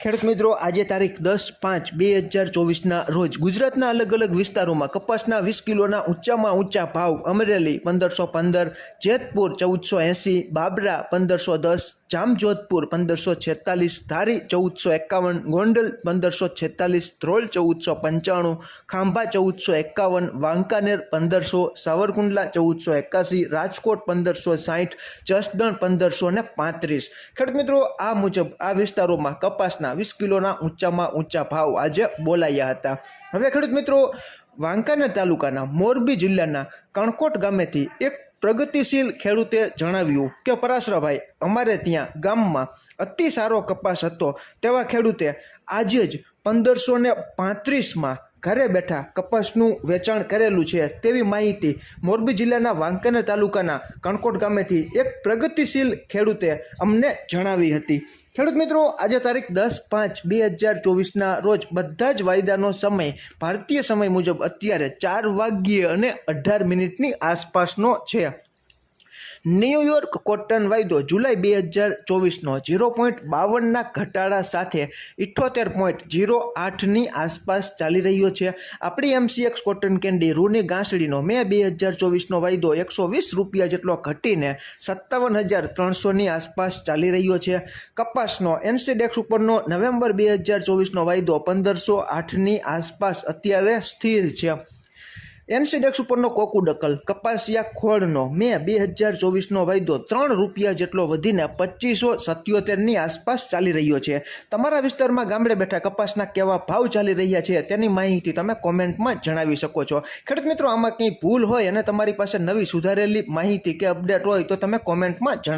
ખેડૂત મિત્રો, આજે તારીખ દસ પાંચ બે હજાર ચોવીસના રોજ ગુજરાતના અલગ અલગ વિસ્તારોમાં કપાસના વીસ કિલોના ઊંચામાં ઊંચા ભાવ, અમરેલી પંદરસો પંદર, જેતપુર ચૌદસો એંસી, બાબરા પંદરસો દસ, જામજોધપુર પંદરસો છેતાલીસ, ધારી ચૌદસો એકાવન, ગોંડલ પંદરસો છેતાલીસ, ધ્રોલ ચૌદસો પંચાણું, ખાંભા ચૌદસો એકાવન, વાંકાનેર પંદરસો, સાવરકુંડલા ચૌદસો એકાસી, રાજકોટ પંદરસો સાઠ, જસદણ પંદરસો ને પાંત્રીસ. ખેડૂત મિત્રો, આ મુજબ આ વિસ્તારોમાં કપાસના વીસ કિલોના ઊંચામાં ઊંચા ભાવ આજે બોલાયા હતા. હવે ખેડૂત મિત્રો, વાંકાનેર તાલુકાના મોરબી જિલ્લાના કણકોટ ગામેથી એક પ્રગતિશીલ ખેડૂતે જણાવ્યું કે, પરાશરાભાઈ, અમારે ત્યાં ગામમાં અતિ સારો કપાસ હતો. તેવા ખેડૂતે આજે જ પંદરસો ને પાંત્રીસમાં ઘરે બેઠા કપાસનું વેચાણ કરેલું છે તેવી માહિતી મોરબી જિલ્લાના વાંકાનેર તાલુકાના કણકોટ ગામેથી એક પ્રગતિશીલ ખેડૂતે અમને જણાવી હતી. ખેડૂત મિત્રો, આજે તારીખ દસ પાંચ બે હજાર ચોવીસના રોજ બધા જ વાયદાનો સમય ભારતીય સમય મુજબ અત્યારે ચાર વાગ્યે અને અઢાર મિનિટની આસપાસનો છે. ન્યૂયોર્ક કોટન વાયદો જુલાઈ બે હજાર ચોવીસનો ઝીરો પોઈન્ટ બાવનના ઘટાડા સાથે ઇઠ્ઠોતેર પોઈન્ટ ઝીરો આઠની આસપાસ ચાલી રહ્યો છે. આપણી એમસીએક્સ કોટન કેન્ડી રૂની ગાંસડીનો મે બે હજાર ચોવીસનો વાયદો એકસો વીસ રૂપિયા જેટલો ઘટીને સત્તાવન હજાર ત્રણસોની આસપાસ ચાલી રહ્યો છે. કપાસનો એનસીડેક્સ ઉપરનો નવેમ્બર બે હજાર ચોવીસનો વાયદો પંદરસો આઠની આસપાસ અત્યારે સ્થિર છે. એનસીડેક્સ ઉપરનો કોકુડકલ કપાસિયા ખોળનો. મે બે હજાર ચોવીસનો વાયદો ત્રણ રૂપિયા જેટલો વધીને પચીસો સત્યોતેરની આસપાસ ચાલી રહ્યો છે. તમારા વિસ્તારમાં ગામડે બેઠા કપાસના કેવા ભાવ ચાલી રહ્યા છે તેની માહિતી તમે કોમેન્ટમાં જણાવી શકો છો. ખેડૂત મિત્રો, આમાં કંઈ ભૂલ હોય અને તમારી પાસે નવી સુધારેલી માહિતી કે અપડેટ હોય તો તમે કોમેન્ટમાં જણાવી